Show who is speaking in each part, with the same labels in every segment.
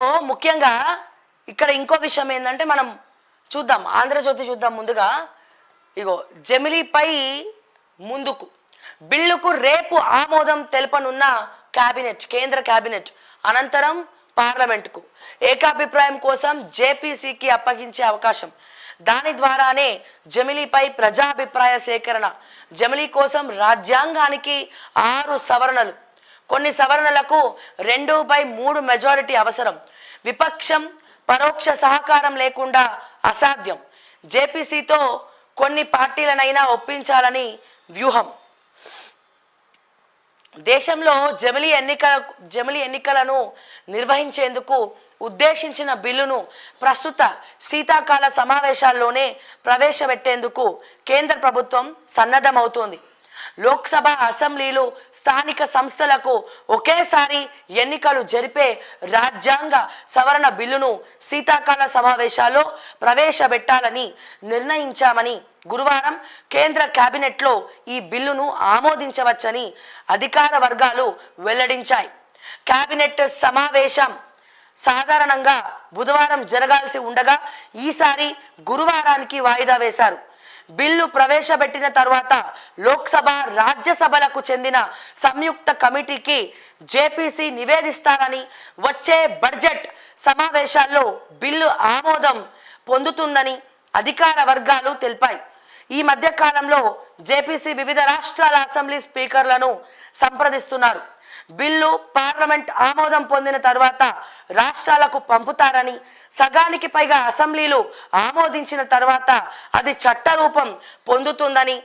Speaker 1: ఓ, ముఖ్యంగా ఇక్కడ ఇంకో విషయం ఏంటంటే మనం చూద్దాం ఆంధ్రజ్యోతి చూద్దాం ముందుగా. ఇగో జమిలీపై ముందుకు బిల్లుకు రేపు ఆమోదం తెలపనున్న కేబినెట్ కేంద్ర కేబినెట్ అనంతరం పార్లమెంటుకు. ఏకాభిప్రాయం కోసం జేపీసీకి అప్పగించే అవకాశం. దాని ద్వారానే జమిలీపై ప్రజాభిప్రాయ సేకరణ. జమిలీ కోసం రాజ్యాంగానికి ఆరు సవరణలు. కొన్ని సవరణలకు రెండు బై మూడు మెజారిటీ అవసరం. విపక్షం పరోక్ష సహకారం లేకుండా అసాధ్యం. జేపీసీతో కొన్ని పార్టీలనైనా ఒప్పించాలని వ్యూహం. దేశంలో జమిలీ ఎన్నిక జమిలీ ఎన్నికలను నిర్వహించేందుకు ఉద్దేశించిన బిల్లును ప్రస్తుత శీతాకాల సమావేశాల్లోనే ప్రవేశపెట్టేందుకు కేంద్ర ప్రభుత్వం సన్నద్ధమవుతోంది. లోక్సభ అసెంబ్లీలు స్థానిక సంస్థలకు ఒకేసారి ఎన్నికలు జరిపే రాజ్యాంగ సవరణ బిల్లును శీతాకాల సమావేశాల్లో ప్రవేశపెట్టాలని నిర్ణయించామని గురువారం కేంద్ర కేబినెట్లో ఈ బిల్లును ఆమోదించవచ్చని అధికార వర్గాలు వెల్లడించాయి. కేబినెట్ సమావేశం సాధారణంగా బుధవారం జరగాల్సి ఉండగా ఈసారి గురువారానికి వాయిదా వేశారు. బిల్లు ప్రవేశపెట్టిన తర్వాత లోక్సభ రాజ్యసభలకు చెందిన సంయుక్త కమిటీకి జేపీసీ నివేదిస్తారని వచ్చే బడ్జెట్ సమావేశాల్లో బిల్లు ఆమోదం పొందుతుందని అధికార వర్గాలు తెలిపాయి. ఈ మధ్య కాలంలో జేపీసీ వివిధ రాష్ట్రాల అసెంబ్లీ స్పీకర్లను సంప్రదిస్తున్నారు. బిల్లు పార్లమెంట్ ఆమోదం పొందిన తర్వాత రాష్ట్రాలకు పంపుతారని సగానికి పైగా అసెంబ్లీలు ఆమోదించిన తర్వాత అది చట్టరూపం పొందుతుందని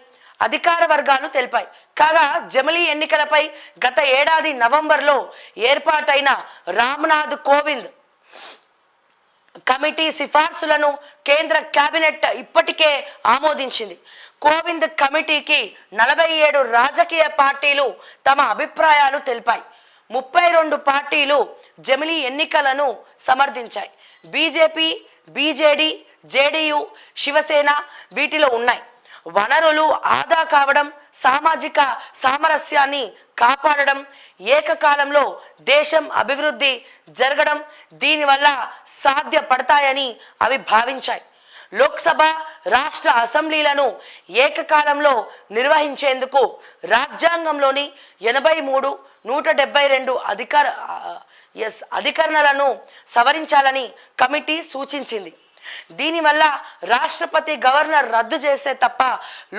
Speaker 1: అధికార వర్గాలు తెలిపాయి. కాగా జమిలీ ఎన్నికలపై గత ఏడాది నవంబర్లో ఏర్పాటైన రామ్నాథ్ కోవింద్ కమిటీ సిఫార్సులను కేంద్ర కేబినెట్ ఇప్పటికే ఆమోదించింది. కోవింద్ కమిటీకి నలభై ఏడు రాజకీయ పార్టీలు తమ అభిప్రాయాలు తెలిపాయి. ముప్పై రెండు పార్టీలు జమిలీ ఎన్నికలను సమర్థించాయి. బీజేపీ బీజేడీ జేడీయూ శివసేన వీటిలో ఉన్నాయి. వనరులు ఆదా కావడం సామాజిక సామరస్యాన్ని కాపాడడం ఏకకాలంలో దేశం అభివృద్ధి జరగడం దీనివల్ల సాధ్యపడతాయని అవి భావించాయి. లోక్సభ రాష్ట్ర అసెంబ్లీలను ఏకకాలంలో నిర్వహించేందుకు రాజ్యాంగంలోని ఎనభై మూడు నూట డెబ్బై రెండు అధికార ఎస్ అధికరణలను సవరించాలని కమిటీ సూచించింది. దీనివల్ల రాష్ట్రపతి గవర్నర్ రద్దు చేస్తే తప్ప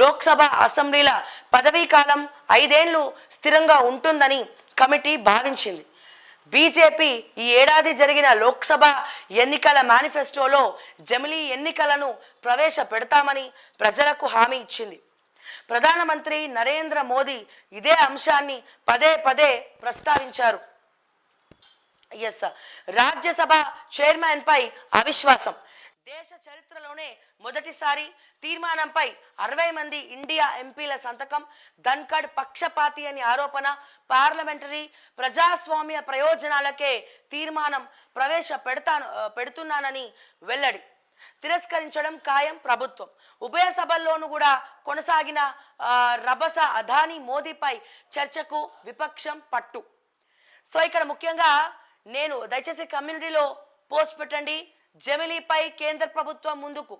Speaker 1: లోక్సభ అసెంబ్లీల పదవీ కాలం ఐదేళ్ళు స్థిరంగా ఉంటుందని కమిటీ భావించింది. బీజేపీ ఈ ఏడాది జరిగిన లోక్సభ ఎన్నికల మేనిఫెస్టోలో జమిలీ ఎన్నికలను ప్రవేశపెడతామని ప్రజలకు హామీ ఇచ్చింది. ప్రధానమంత్రి నరేంద్ర మోదీ ఇదే అంశాన్ని పదే పదే ప్రస్తావించారు. ఎస్ రాజ్యసభ చైర్మన్పై అవిశ్వాసం. దేశ చరిత్రలోనే మొదటిసారి తీర్మానంపై అరవై మంది ఇండియా ఎంపీల సంతకం ధన్కడ్ పక్షపాతి అని ఆరోపణ పార్లమెంటరీ ప్రజాస్వామ్య ప్రయోజనాలకే తీర్మానం ప్రవేశ పెడతాను పెడుతున్నానని వెల్లడి. తిరస్కరించడం ఖాయం ప్రభుత్వం. ఉభయ సభల్లోనూ కూడా కొనసాగిన రభస అదానీ మోదీపై చర్చకు విపక్షం పట్టు. సో ఇక్కడ ముఖ్యంగా నేను దయచేసి కమ్యూనిటీలో పోస్ట్ పెట్టండి. జమిలీపై కేంద్ర ప్రభుత్వం ముందుకు.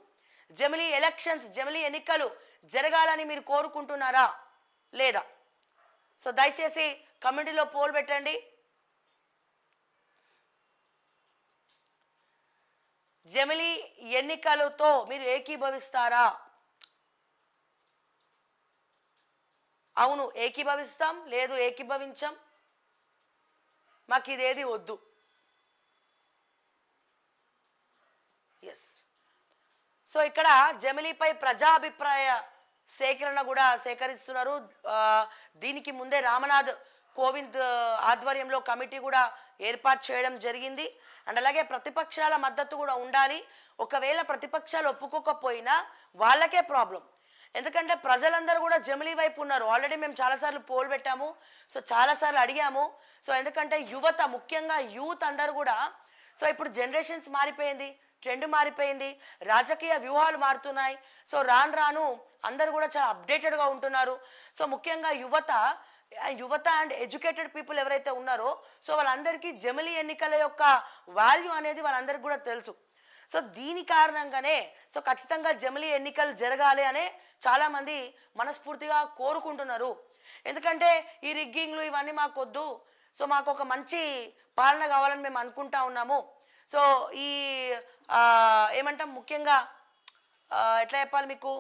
Speaker 1: జమిలీ ఎలక్షన్స్ జమిలీ ఎన్నికలు జరగాలని మీరు కోరుకుంటున్నారా? లేదా? సో దయచేసి కమ్యూనిటీలో పోల్ పెట్టండి. జమిలీ ఎన్నికలతో మీరు ఏకీభవిస్తారా? అవును ఏకీభవిస్తాం లేదు ఏకీభవించాం. మాకు ఇదేది వద్దు ఎస్ సో ఇక్కడ జమిలీపై ప్రజాభిప్రాయ సేకరణ కూడా సేకరిస్తున్నారు. దీనికి ముందే రామనాథ్ కోవింద్ ఆధ్వర్యంలో కమిటీ కూడా ఏర్పాటు చేయడం జరిగింది. అండ్ అలాగే ప్రతిపక్షాల మద్దతు కూడా ఉండాలి. ఒకవేళ ప్రతిపక్షాలు ఒప్పుకోకపోయినా వాళ్ళకే ప్రాబ్లం. ఎందుకంటే ప్రజలందరూ కూడా జమిలీ వైపు ఉన్నారు. ఆల్రెడీ మేము చాలాసార్లు పోల్ పెట్టాము. సో చాలాసార్లు అడిగాము. సో ఎందుకంటే యువత ముఖ్యంగా యూత్ అందరూ కూడా సో ఇప్పుడు జనరేషన్స్ మారిపోయింది. ట్రెండ్ మారిపోయింది. రాజకీయ వ్యూహాలు మారుతున్నాయి. సో రాను రాను అందరూ కూడా చాలా అప్డేటెడ్గా ఉంటున్నారు. సో ముఖ్యంగా యువత యువత అండ్ ఎడ్యుకేటెడ్ పీపుల్ ఎవరైతే ఉన్నారో సో వాళ్ళందరికీ జమిలి ఎన్నికల యొక్క వాల్యూ అనేది వాళ్ళందరికీ కూడా తెలుసు. సో దీని కారణంగానే సో ఖచ్చితంగా జమిలి ఎన్నికలు జరగాలి అనే చాలామంది మనస్ఫూర్తిగా కోరుకుంటున్నారు. ఎందుకంటే ఈ రిగ్గింగ్లు ఇవన్నీ మాకొద్దు. సో మాకు ఒక మంచి పాలన కావాలని మేము అనుకుంటా ఉన్నాము. సో ఈ ఏమంటాం ముఖ్యంగా ఎట్లా చెప్పాలి మీకు?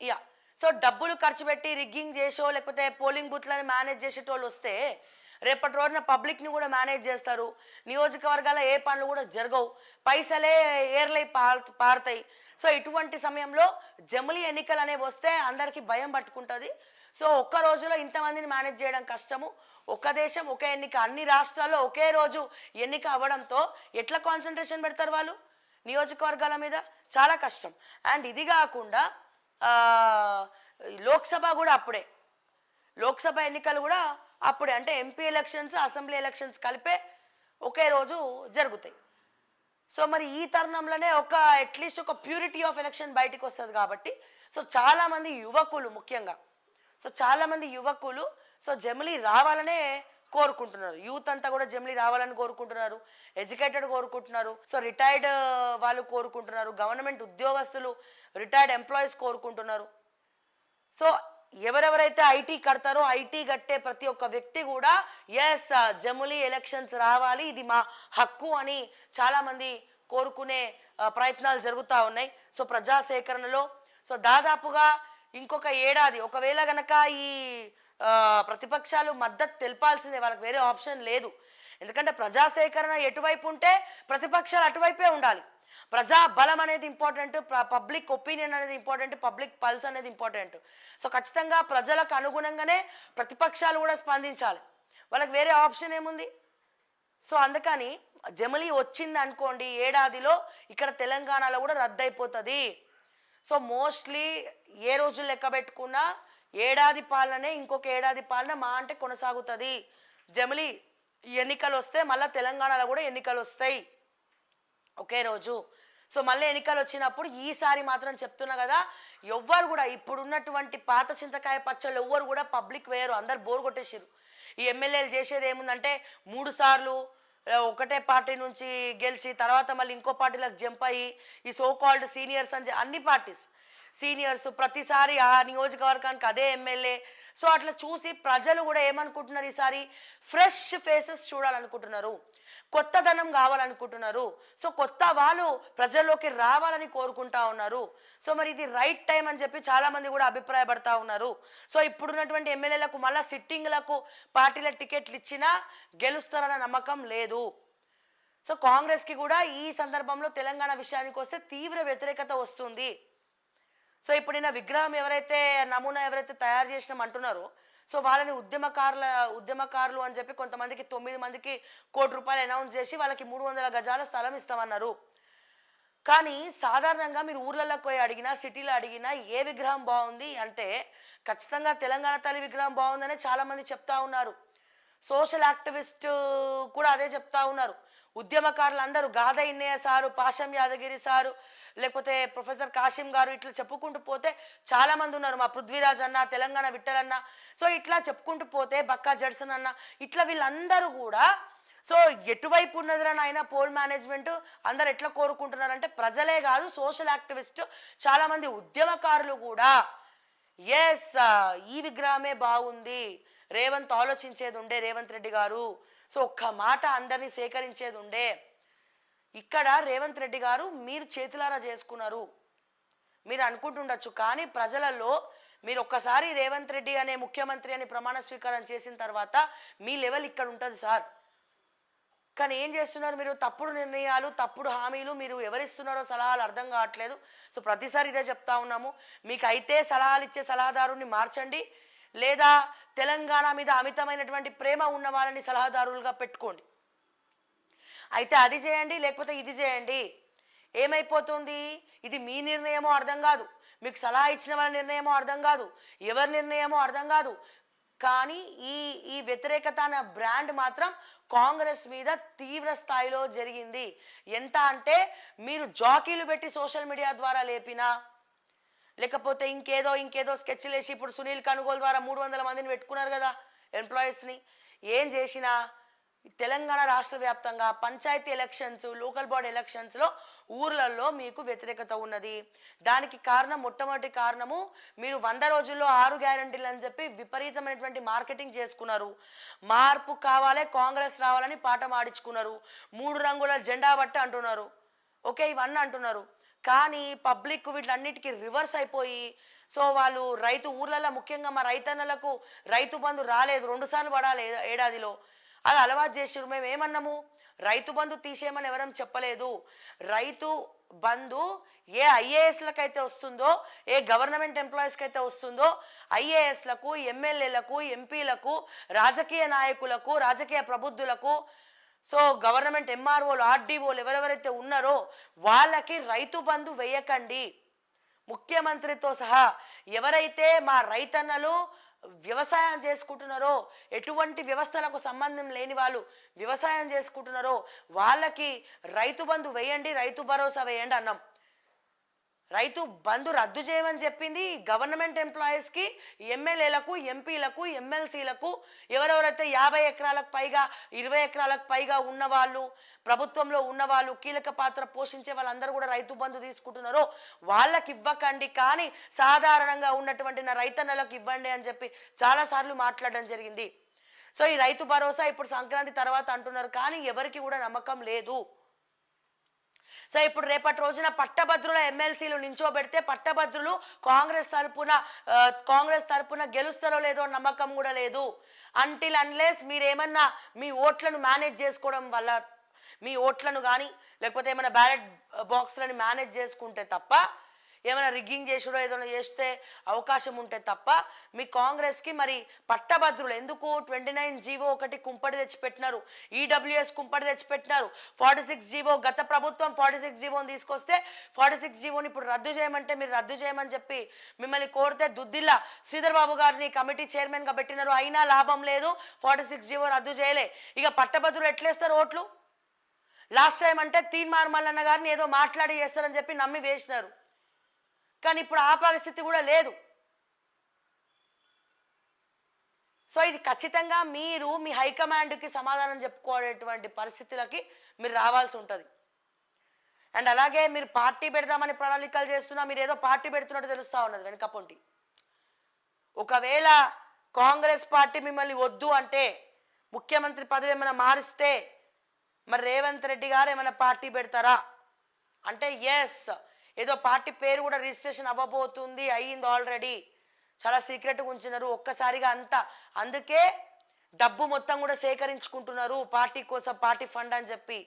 Speaker 1: యా. సో డబ్బులు ఖర్చు పెట్టి రిగ్గింగ్ చేసో లేకపోతే పోలింగ్ బూత్లను మేనేజ్ చేసేటోళ్ళు వస్తే రేపటి రోజున పబ్లిక్ని కూడా మేనేజ్ చేస్తారు. నియోజకవర్గాల ఏ పనులు కూడా జరగవు. పైసలే ఏర్లై పార్ పారుతాయి. సో ఇటువంటి సమయంలో జమిలి ఎన్నికలు అనేవి వస్తే అందరికీ భయం పట్టుకుంటుంది. సో ఒక్క రోజులో ఇంతమందిని మేనేజ్ చేయడం కష్టము. ఒక దేశం ఒక ఎన్నిక అన్ని రాష్ట్రాల్లో ఒకే రోజు ఎన్నిక అవ్వడంతో ఎట్లా కాన్సన్ట్రేషన్ పెడతారు వాళ్ళు? నియోజకవర్గాల మీద చాలా కష్టం. అండ్ ఇది కాకుండా లోక్సభ కూడా అప్పుడే. లోక్సభ ఎన్నికలు కూడా అప్పుడే. అంటే ఎంపీ ఎలక్షన్స్ అసెంబ్లీ ఎలక్షన్స్ కలిపే ఒకే రోజు జరుగుతాయి. సో మరి ఈ తరుణంలోనే ఒక అట్లీస్ట్ ఒక ప్యూరిటీ ఆఫ్ ఎలక్షన్ బయటకు వస్తుంది కాబట్టి సో చాలామంది యువకులు ముఖ్యంగా సో చాలామంది యువకులు సో జమిలి రావాలనే కోరుకుంటున్నారు. యూత్ అంతా కూడా జమిలి రావాలని కోరుకుంటున్నారు ఎడ్యుకేటెడ్ కోరుకుంటున్నారు సో రిటైర్డ్ వాళ్ళు కోరుకుంటున్నారు గవర్నమెంట్ ఉద్యోగస్తులు రిటైర్డ్ ఎంప్లాయీస్ కోరుకుంటున్నారు. సో ఎవరెవరైతే ఐటీ కడతారో ఐటీ కట్టే ప్రతి ఒక్క వ్యక్తి కూడా ఎస్ జములీ ఎలక్షన్స్ రావాలి ఇది మా హక్కు అని చాలామంది కోరుకునే ప్రయత్నాలు జరుగుతూ ఉన్నాయి. సో ప్రజా సేకరణలో సో దాదాపుగా ఇంకొక ఏడాది. ఒకవేళ గనక ఈ ప్రతిపక్షాలు మద్దతు తెలపాల్సిందే వాళ్ళకి వేరే ఆప్షన్ లేదు. ఎందుకంటే ప్రజా సేకరణ ఎటువైపు ఉంటే ప్రతిపక్షాలు అటువైపే ఉండాలి. ప్రజా బలం అనేది ఇంపార్టెంట్ పబ్లిక్ ఒపీనియన్ అనేది ఇంపార్టెంట్ పబ్లిక్ పల్స్ అనేది ఇంపార్టెంట్ సో ఖచ్చితంగా ప్రజలకు అనుగుణంగానే ప్రతిపక్షాలు కూడా స్పందించాలి. వాళ్ళకి వేరే ఆప్షన్ ఏముంది? సో అందుకని జమిలీ వచ్చింది అనుకోండి ఏడాదిలో ఇక్కడ తెలంగాణలో కూడా రద్దయిపోతుంది. సో మోస్ట్లీ ఏ రోజు లెక్క పెట్టుకున్నా ఏడాది పాలనే ఇంకొక ఏడాది పాలన మా అంటే కొనసాగుతుంది. జమిలీ ఎన్నికలు వస్తే మళ్ళీ తెలంగాణలో కూడా ఎన్నికలు వస్తాయి ఒకే రోజు. సో మళ్ళీ ఎన్నికలు వచ్చినప్పుడు ఈసారి మాత్రం చెప్తున్నా కదా ఎవ్వరు కూడా ఇప్పుడున్నటువంటి పాత చింతకాయ పచ్చళ్ళు ఎవ్వరు కూడా పబ్లిక్ వేయరు అందరు బోర్ కొట్టేసారు ఈ ఎమ్మెల్యేలు చేసేది ఏముందంటే మూడు సార్లు ఒకటే పార్టీ నుంచి గెలిచి తర్వాత మళ్ళీ ఇంకో పార్టీలకు జంప్ అయ్యి ఈ సో కాల్డ్ సీనియర్స్ అని అన్ని పార్టీస్ సీనియర్స్ ప్రతిసారి ఆ నియోజకవర్గానికి అదే ఎమ్మెల్యే సో అట్లా చూసి ప్రజలు కూడా ఏమనుకుంటున్నారు ఈసారి? ఫ్రెష్ ఫేసెస్ చూడాలనుకుంటున్నారు. కొత్తదనం కావాలనుకుంటున్నారు. సో కొత్త వాళ్ళు ప్రజల్లోకి రావాలని కోరుకుంటా ఉన్నారు. సో మరి ఇది రైట్ టైం అని చెప్పి చాలామంది కూడా అభిప్రాయపడతా ఉన్నారు. సో ఇప్పుడున్నటువంటి ఎమ్మెల్యేలకు మళ్ళీ సిట్టింగ్లకు పార్టీల టికెట్లు ఇచ్చినా గెలుస్తారన్న నమ్మకం లేదు. సో కాంగ్రెస్కి కూడా ఈ సందర్భంలో తెలంగాణ విషయానికి వస్తే తీవ్ర వ్యతిరేకత వస్తుంది. సో ఇప్పుడు ఈయన విగ్రహం ఎవరైతే నమూనా ఎవరైతే తయారు చేసినాం అంటున్నారో సో వాళ్ళని ఉద్యమకారుల ఉద్యమకారులు అని చెప్పి కొంతమందికి తొమ్మిది మందికి కోటి రూపాయలు అనౌన్స్ చేసి వాళ్ళకి మూడు వందల గజాల స్థలం ఇస్తామన్నారు. కానీ సాధారణంగా మీరు ఊర్లలో పోయి అడిగినా సిటీలో అడిగినా ఏ విగ్రహం బాగుంది అంటే ఖచ్చితంగా తెలంగాణ తల్లి విగ్రహం బాగుందనే చాలామంది చెప్తా ఉన్నారు. సోషల్ యాక్టివిస్ట్ కూడా అదే చెప్తా ఉన్నారు. ఉద్యమకారులు అందరూ గాధ ఇన్నయ్య సారు పాషం యాదగిరి సారు లేకపోతే ప్రొఫెసర్ కాశీం గారు ఇట్లా చెప్పుకుంటూ పోతే చాలా మంది ఉన్నారు. మా పృథ్వీరాజ్ అన్న తెలంగాణ విట్టలన్న సో ఇట్లా చెప్పుకుంటూ పోతే బక్కా జడ్సన్ అన్న. ఇట్లా వీళ్ళందరూ కూడా సో ఎటువైపు ఉన్నదిరా నాయన పోల్ మేనేజ్మెంట్? అందరు ఎట్లా కోరుకుంటున్నారంటే ప్రజలే కాదు సోషల్ యాక్టివిస్ట్. చాలా మంది ఉద్యమకారులు కూడా ఎస్ ఈ విగ్రహమే బాగుంది. రేవంత్ ఆలోచించేది ఉండే రేవంత్ రెడ్డి గారు. సో ఒక్క మాట అందరినీ సేకరించేది ఉండే. ఇక్కడ రేవంత్ రెడ్డి గారు మీరు చేతులారా చేసుకున్నారు. మీరు అనుకుంటుండొచ్చు కానీ ప్రజలలో మీరు ఒక్కసారి రేవంత్ రెడ్డి అనే ముఖ్యమంత్రి అని ప్రమాణ స్వీకారం చేసిన తర్వాత మీ లెవెల్ ఇక్కడ ఉంటుంది సార్. కానీ ఏం చేస్తున్నారు మీరు? తప్పుడు నిర్ణయాలు తప్పుడు హామీలు మీరు ఎవరిస్తున్నారో సలహాలు అర్థం కావట్లేదు. సో ప్రతిసారి ఇదే చెప్తా ఉన్నాము. మీకు అయితే సలహాలు ఇచ్చే సలహాదారుని మార్చండి. లేదా తెలంగాణ మీద అమితమైనటువంటి ప్రేమ ఉన్న వాళ్ళని సలహాదారులుగా పెట్టుకోండి. అయితే అది చేయండి లేకపోతే ఇది చేయండి. ఏమైపోతుంది? ఇది మీ నిర్ణయమో అర్థం కాదు. మీకు సలహా ఇచ్చిన వాళ్ళ నిర్ణయమో అర్థం కాదు. ఎవరి నిర్ణయమో అర్థం కాదు. కానీ ఈ ఈ వ్యతిరేకత అనే బ్రాండ్ మాత్రం కాంగ్రెస్ మీద తీవ్ర స్థాయిలో జరిగింది. ఎంత అంటే మీరు జాకీలు పెట్టి సోషల్ మీడియా ద్వారా లేపినా లేకపోతే ఇంకేదో ఇంకేదో స్కెచ్లు వేసి ఇప్పుడు సునీల్ కనుగోలు ద్వారా మూడు వందల మందిని పెట్టుకున్నారు కదా ఎంప్లాయీస్ని. ఏం చేసినా తెలంగాణ రాష్ట్ర వ్యాప్తంగా పంచాయతీ ఎలక్షన్స్ లోకల్ బాడీ ఎలక్షన్స్లో ఊర్లలో మీకు వ్యతిరేకత ఉన్నది. దానికి కారణం మొట్టమొదటి కారణము మీరు వంద రోజుల్లో ఆరు గ్యారంటీలు అని చెప్పి విపరీతమైనటువంటి మార్కెటింగ్ చేసుకున్నారు. మార్పు కావాలే కాంగ్రెస్ రావాలని పాట మాడించుకున్నారు మూడు రంగుల జెండా బట్టి అంటున్నారు. ఓకే ఇవన్నీ అంటున్నారు. కానీ పబ్లిక్ వీటిలన్నిటికీ రివర్స్ అయిపోయి సో వాళ్ళు రైతు ఊర్లలో ముఖ్యంగా మా రైతన్నలకు రైతు బంధు రాలేదు రెండు సార్లు పడాలి ఏడాదిలో. అది అలవాటు చేసిరు మేము ఏమన్నాము? రైతు బంధు తీసేయమని ఎవరం చెప్పలేదు. రైతు బంధు ఏ ఐఏఎస్లకు అయితే వస్తుందో ఏ గవర్నమెంట్ ఎంప్లాయీస్కి అయితే వస్తుందో ఐఏఎస్లకు ఎమ్మెల్యేలకు ఎంపీలకు రాజకీయ నాయకులకు రాజకీయ ప్రబుద్ధులకు సో గవర్నమెంట్ ఎంఆర్ఓలు ఆర్డీఓలు ఎవరెవరైతే ఉన్నారో వాళ్ళకి రైతు బంధు వేయకండి. ముఖ్యమంత్రితో సహా ఎవరైతే మా రైతన్నలు వ్యవసాయం చేసుకుంటున్నారో ఎటువంటి వ్యవస్థలకు సంబంధం లేని వాళ్ళు వ్యవసాయం చేసుకుంటున్నారో వాళ్ళకి రైతు బంధు వేయండి రైతు భరోసా వేయండి అన్నాం. రైతు బంధు రద్దు చేయమని చెప్పింది గవర్నమెంట్ ఎంప్లాయీస్కి ఎమ్మెల్యేలకు ఎంపీలకు ఎమ్మెల్సీలకు ఎవరెవరైతే యాభై ఎకరాలకు పైగా ఇరవై ఎకరాలకు పైగా ఉన్నవాళ్ళు ప్రభుత్వంలో ఉన్నవాళ్ళు కీలక పాత్ర పోషించే వాళ్ళందరూ కూడా రైతు బంధు తీసుకుంటున్నారో వాళ్ళకి ఇవ్వకండి కానీ సాధారణంగా ఉన్నటువంటి నా రైతన్నలకు ఇవ్వండి అని చెప్పి చాలాసార్లు మాట్లాడడం జరిగింది. సో ఈ రైతు భరోసా ఇప్పుడు సంక్రాంతి తర్వాత అంటున్నారు. కానీ ఎవరికి కూడా నమ్మకం లేదు. సో ఇప్పుడు రేపటి రోజున పట్టభద్రుల ఎమ్మెల్సీలు నించోబెడితే పట్టభద్రులు కాంగ్రెస్ తరపున కాంగ్రెస్ తరపున గెలుస్తారో లేదో నమ్మకం కూడా లేదు. అంటిల్ అన్లెస్ మీరేమన్నా మీ ఓట్లను మేనేజ్ చేసుకోవడం వల్ల మీ ఓట్లను కానీ లేకపోతే ఏమైనా బ్యాలెట్ బాక్స్లను మేనేజ్ చేసుకుంటే తప్ప ఏమైనా రిగ్గింగ్ చేసుడో ఏదైనా చేస్తే అవకాశం ఉంటే తప్ప మీ కాంగ్రెస్కి మరి పట్టభద్రులు ఎందుకు ట్వంటీ నైన్ జీవో ఒకటి కుంపడి తెచ్చిపెట్టినారు? ఈడబ్ల్యూఎస్ కుంపడి తెచ్చిపెట్టినారు. ఫార్టీ సిక్స్ జీవో గత ప్రభుత్వం ఫార్టీ సిక్స్ జీవోని తీసుకొస్తే ఫార్టీ సిక్స్ జీవోని ఇప్పుడు రద్దు చేయమంటే మీరు రద్దు చేయమని చెప్పి మిమ్మల్ని కోరితే దుద్దిల్లా శ్రీధర్ బాబు గారిని కమిటీ చైర్మన్గా పెట్టినారు. అయినా లాభం లేదు. ఫార్టీ సిక్స్ జీవో రద్దు చేయలే. ఇక పట్టభద్రులు ఎట్లేస్తారు ఓట్లు? లాస్ట్ టైం అంటే తీన్మార్ మల్లన్న గారిని ఏదో మాట్లాడి చేస్తారని చెప్పి నమ్మి వేసినారు. కానీ ఇప్పుడు ఆ పరిస్థితి కూడా లేదు. సో ఇది ఖచ్చితంగా మీరు మీ హైకమాండ్కి సమాధానం చెప్పుకోలేటువంటి పరిస్థితులకి మీరు రావాల్సి ఉంటుంది. అండ్ అలాగే మీరు పార్టీ పెడదామని ప్రణాళికలు చేస్తున్నా మీరు ఏదో పార్టీ పెడుతున్నట్టు తెలుస్తూ ఉన్నది వెనుకపొంటి. ఒకవేళ కాంగ్రెస్ పార్టీ మిమ్మల్ని వద్దు అంటే ముఖ్యమంత్రి పదవి ఏమైనా మారిస్తే మరి రేవంత్ రెడ్డి గారు ఏమైనా పార్టీ పెడతారా? అంటే ఎస్ ఏదో పార్టీ పేరు కూడా రిజిస్ట్రేషన్ అవ్వబోతుంది అయ్యింది ఆల్రెడీ చాలా సీక్రెట్గా ఉంచినారు ఒక్కసారిగా అంతా. అందుకే డబ్బు మొత్తం కూడా సేకరించుకుంటున్నారు పార్టీ కోసం పార్టీ ఫండ్ అని చెప్పి.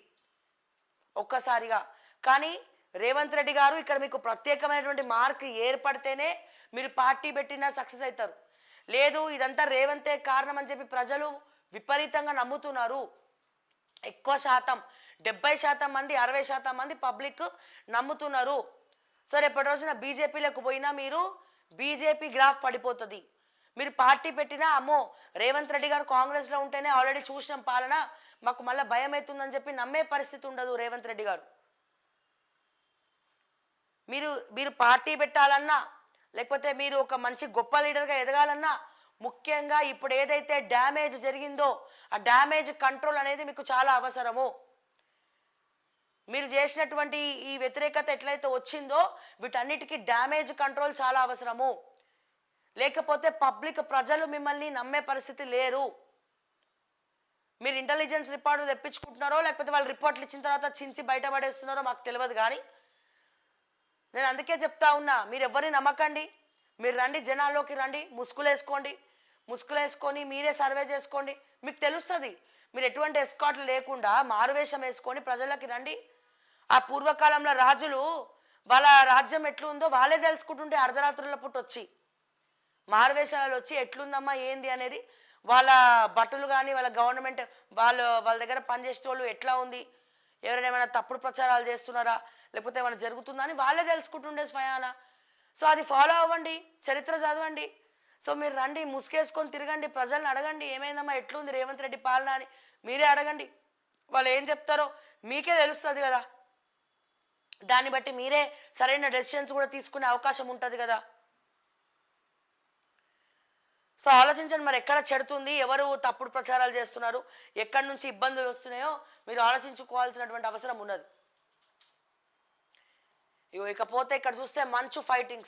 Speaker 1: ఒక్కసారిగా. కానీ రేవంత్ రెడ్డి గారు ఇక్కడ మీకు ప్రత్యేకమైనటువంటి మార్క్ ఏర్పడితేనే మీరు పార్టీ పెట్టినా సక్సెస్ అవుతారు. లేదు ఇదంతా రేవంతే కారణం అని చెప్పి ప్రజలు విపరీతంగా నమ్ముతున్నారు. ఎక్కువ శాతం డెబ్బై శాతం మంది అరవై శాతం మంది పబ్లిక్ నమ్ముతున్నారు. సో రేపటి రోజున బీజేపీలకు పోయినా మీరు బీజేపీ గ్రాఫ్ పడిపోతుంది. మీరు పార్టీ పెట్టినా అమ్మో రేవంత్ రెడ్డి గారు కాంగ్రెస్లో ఉంటేనే ఆల్రెడీ చూసినాం పాలన మాకు మళ్ళీ భయం అవుతుందని చెప్పి నమ్మే పరిస్థితి ఉండదు రేవంత్ రెడ్డి గారు. మీరు మీరు పార్టీ పెట్టాలన్నా లేకపోతే మీరు ఒక మంచి గొప్ప లీడర్గా ఎదగాలన్నా ముఖ్యంగా ఇప్పుడు ఏదైతే డ్యామేజ్ జరిగిందో ఆ డ్యామేజ్ కంట్రోల్ అనేది మీకు చాలా అవసరము. మీరు చేసినటువంటి ఈ వ్యతిరేకత ఎట్లయితే వచ్చిందో వీటన్నిటికీ డ్యామేజ్ కంట్రోల్ చాలా అవసరము. లేకపోతే పబ్లిక్ ప్రజలు మిమ్మల్ని నమ్మే పరిస్థితి లేరు. మీరు ఇంటెలిజెన్స్ రిపోర్ట్ తెప్పించుకుంటున్నారో లేకపోతే వాళ్ళు రిపోర్ట్లు ఇచ్చిన తర్వాత చించి బయటపడేస్తున్నారో మాకు తెలియదు కానీ నేను అందుకే చెప్తా ఉన్నా మీరు ఎవరిని నమ్మకండి. మీరు రండి జనాల్లోకి రండి ముసుగులేసుకోండి. ముసుగులేసుకొని మీరే సర్వే చేసుకోండి. మీకు తెలుస్తుంది మీరు ఎటువంటి ఎస్కాట్లు లేకుండా మారువేషం వేసుకొని ప్రజలకి రండి. ఆ పూర్వకాలంలో రాజులు వాళ్ళ రాజ్యం ఎట్లుందో వాళ్ళే తెలుసుకుంటుంటే అర్ధరాత్రుల పుట్టి వచ్చి మారువేషాలలో వచ్చి ఎట్లుందమ్మా ఏంది అనేది వాళ్ళ బట్టలు కానీ వాళ్ళ గవర్నమెంట్ వాళ్ళు వాళ్ళ దగ్గర పనిచేసే వాళ్ళు ఎట్లా ఉంది? ఎవరైనా ఏమైనా తప్పుడు ప్రచారాలు చేస్తున్నారా? లేకపోతే ఏమైనా జరుగుతుందా అని వాళ్ళే తెలుసుకుంటుండే స్వయాన. సో అది ఫాలో అవ్వండి చరిత్ర చదవండి. సో మీరు రండి ముసుకేసుకొని తిరగండి ప్రజల్ని అడగండి ఏమైందమ్మా ఎట్లుంది రేవంత్ రెడ్డి పాలన అని మీరే అడగండి. వాళ్ళు ఏం చెప్తారో మీకే తెలుస్తుంది కదా. దాన్ని బట్టి మీరే సరైన డెసిషన్స్ కూడా తీసుకునే అవకాశం ఉంటుంది కదా. సో ఆలోచించండి మరి ఎక్కడ చెడుతుంది ఎవరు తప్పుడు ప్రచారాలు చేస్తున్నారు ఎక్కడి నుంచి ఇబ్బందులు వస్తున్నాయో మీరు ఆలోచించుకోవాల్సినటువంటి అవసరం ఉన్నది. ఇగో ఇకపోతే ఇక్కడ చూస్తే మంచు ఫైటింగ్స్.